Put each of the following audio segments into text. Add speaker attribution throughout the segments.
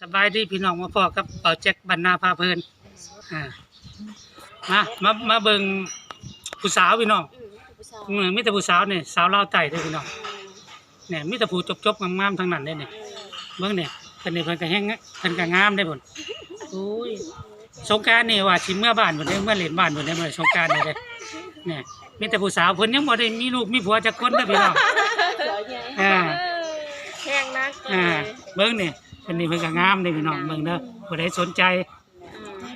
Speaker 1: สบายดีพี่น้องมาพอกับเป่าแจ็คบรรณาพาเพลินอ่ามามามาเบิ่งผู้สาวพี่น้อง
Speaker 2: อืมผู้ชาย
Speaker 1: อืมมีแต่ผู้สาวนี่สาวลาวใต้เด้อพี่น้องเนี่ยมีแต่ผู้จบๆงามๆทั้งนั้นเด้เนี่ยเบิ่งเนี่ยเพิ่นนี่เพิ่นก็แฮงเพิ่นก็งามได้พุ่นโอ้ยสงกรานต์นี่ว่าสิเมื่อบ้านพุ่นเด้เมื่อเล่นบ้านพุ่นเด้เมื่อสงกรานต์นี่เด้เนี่ยมีแต่ผู้สาวเพิ่นยังบ่ได้มีลูกมีผัวจักคนเด้อพี่น้อง
Speaker 2: สวยไง
Speaker 1: อ่า
Speaker 2: แห้งนัก
Speaker 1: อ่าเบิ่งนี่เพิ่นนี่เพิ่นก็งามเด้อพี่น้องเบิ่งเด้อผู้ใดสนใจ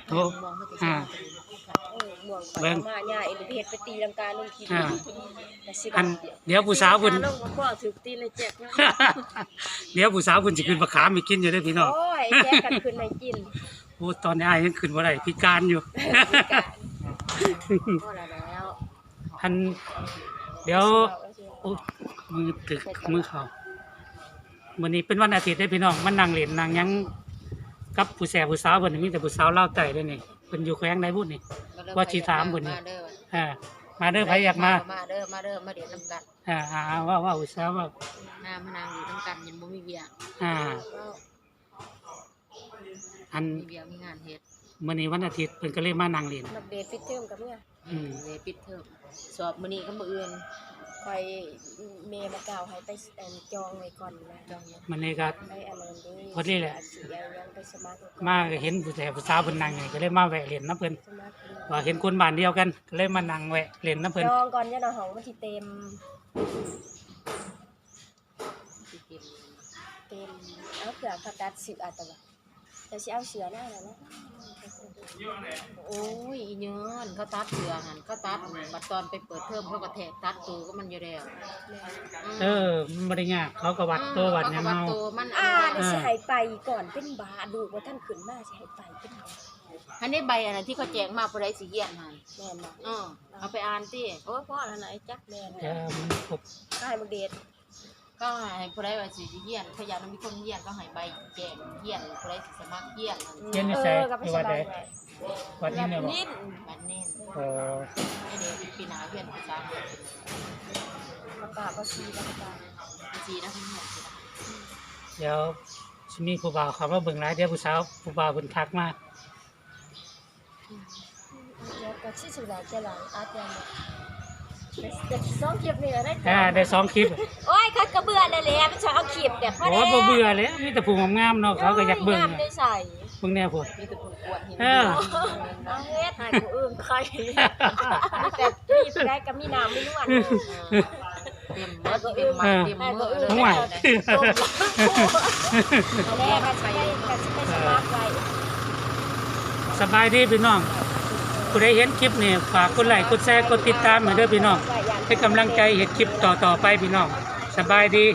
Speaker 1: โอ้อ่าเบิ่
Speaker 2: เบิ่
Speaker 1: ง
Speaker 2: งมาใหญ่เอ็นเพชรไปตีลังกาลงที
Speaker 1: อ่า
Speaker 2: แต่สิ
Speaker 1: อันเดี๋ยวผู้สาวเพิ่น
Speaker 2: ลงมาพ่อถือตีเลยเจ็บนะ
Speaker 1: เดี๋ยวผู้สาวเพิ่นสิขึ้นมะขามให้กินอยู่เด้อพี่น้อง
Speaker 2: โอ้ยแจ๊กกันคืนในกิน
Speaker 1: โอ้ตอนนี้อ้ายยังขึ้นบ่ได้พิการอยู่
Speaker 2: พ่อละแล้ว
Speaker 1: อันเดี๋ยวโอ้มือตึกมือเขา วันนี้เป็นวันอาทิตย์ได้อพี่น้องมันนั่งเล่นนั่งหยังกับผู้แสบผู้สาวเพิ่นมีแต่ผู้สาวเล่าวไต่เด้อนี่เพิ่นอยู่แขวงใดบุญนี่ ว่าสิถามเพิ่นนี่
Speaker 2: มาเด้อ
Speaker 1: อ่ามาเด้อไผอยากมา
Speaker 2: มาเด้อมาเด้อมาเดี๋ยวน้ำกัน
Speaker 1: อ่าอ่าว่าว่าผู้สาวว่า
Speaker 2: น้ามานางอยู่น้ำกันยังบ่มีเบียร์
Speaker 1: อ่า
Speaker 2: ก็
Speaker 1: อัน
Speaker 2: มีเบียร์มีงานเฮ็ด
Speaker 1: มื้อนี้วันอาทิตย์เพิ่นก็เลยมานั่งเล่น
Speaker 2: นักเดทฟิตเทอมกับเนี่ย
Speaker 1: อืม
Speaker 2: เลยปิดเทอมสอบมื้อนี้ก็มื้ออื่น คอยเมย์มากล่าวให้ไปเอิ่มจองไว้ก่อนนะจองไว้
Speaker 1: มื้อนี้ก็
Speaker 2: ไปอันนั้นเด้
Speaker 1: พอดีแหละ
Speaker 2: สิเอายังไปสมัครก่อน
Speaker 1: มาก็เห็นผู้แสบผู้สาวเพิ่นนั่งนี่ก็เลยมาแวะเล่นน้ำเพิ่น
Speaker 2: สมัครดู
Speaker 1: ว่าเห็นคนบ้านเดียวกันก็เลยมานั่งแวะเล่นน้ำเพิ่น
Speaker 2: จองก่อนจะนอนห้องมันสิเต็ม
Speaker 3: สิเต็ม
Speaker 2: เต็มเอาเผื่อเขาตัดเสือแต่ว่าแต่สิเอาเสือหน้าแล้วนะ
Speaker 3: โอ้ยอีเงินเขาตัดเสือหันเขาตัดบัดตอนไปเปิดเทอมเขาก็แทกตัดตูก็มันอยู่แล้ว
Speaker 1: เออมันบ่ได้ยากเขาก็วัดตัววัดหยัง
Speaker 3: เขา
Speaker 1: เอา
Speaker 3: ก็วัดตัวมัน
Speaker 2: อ่า
Speaker 3: อัน
Speaker 2: นี่สิให้ไปก่อนเป็นบาดูว่าท่านขึ้นมาสิให้ไปเป็นบา
Speaker 3: อันนี้ใบอันนั้นที่เขาแจกมาผู้ใดสิเยี่ยนหัน
Speaker 2: แม่นบ่
Speaker 3: เออเอาไปอ่านติ
Speaker 2: โอ้ยพ่อแล้วนะไอ้จักแม่น
Speaker 1: แต่มันครบ
Speaker 2: ก็ให้บักเดท
Speaker 3: ก็ให้ผู้ใดว่าสิเยี่ยนพยายามมีคนเยี่ยนก็ให้ใบแจกเยี่ยนผู้ใดสิสมัครเยี่ยนนั่น
Speaker 1: เรียนอยู่ไส
Speaker 2: เออก็ไป
Speaker 1: อยู่
Speaker 2: ส
Speaker 1: วัด
Speaker 2: บา
Speaker 1: ใด
Speaker 2: ยไว้
Speaker 1: วัดนี้เนี่ยบ่
Speaker 2: นิด
Speaker 3: บัดนี้
Speaker 1: โอ้
Speaker 3: ไอเด็กปีหน้าเยี่ยนภาษา
Speaker 2: มาปากก็ซีแล้วก็ปาก
Speaker 3: จีนะคุณหมอสินะ
Speaker 1: เดี๋ยวสิมีผู้บ่าวเขามาเบิ่งหลายเดี๋ยวผู้สาวผู้บ่าวเพิ่นทักมา
Speaker 2: เดี๋ยวก็สิสุดแล้วจะหลังอาจยังเด็กสองคลิปนี่ได้
Speaker 1: อ่าได้สองคลิป
Speaker 2: โอ้ย คัดกระเบื่อเลยแหละมันจะเอาคลิปเดี๋ยวพอ
Speaker 1: โอ้
Speaker 2: แล้ว
Speaker 1: บ่เบื่อเลยมีแต่ผู้งามๆเนาะเขาก็อยากเบิ่ง
Speaker 2: น้ำได้ใส่
Speaker 1: เบิ่งแน่พุ่น
Speaker 3: มีแต่ผู้กวดเห็น
Speaker 1: เออ
Speaker 2: เอาเฮ็ดให้กูอื่นใครมีแต่มีผู้ใดก็มีน้ำมีนวล
Speaker 3: เตรียมเมื่อเตรียมมาเตรียมเมื่อเลย
Speaker 1: ห่วย
Speaker 2: แรกก็สิไปก็สิไปสมัครไว้
Speaker 1: สบายดีพี่น้องผู้ใดเห็นคลิปนี่ฝากกดไลค์กดแชร์กดติดตามให้เด้อพี่น้องให้กำลังใจเฮ็ดคลิปต่อๆไปพี่น้อง สบายดี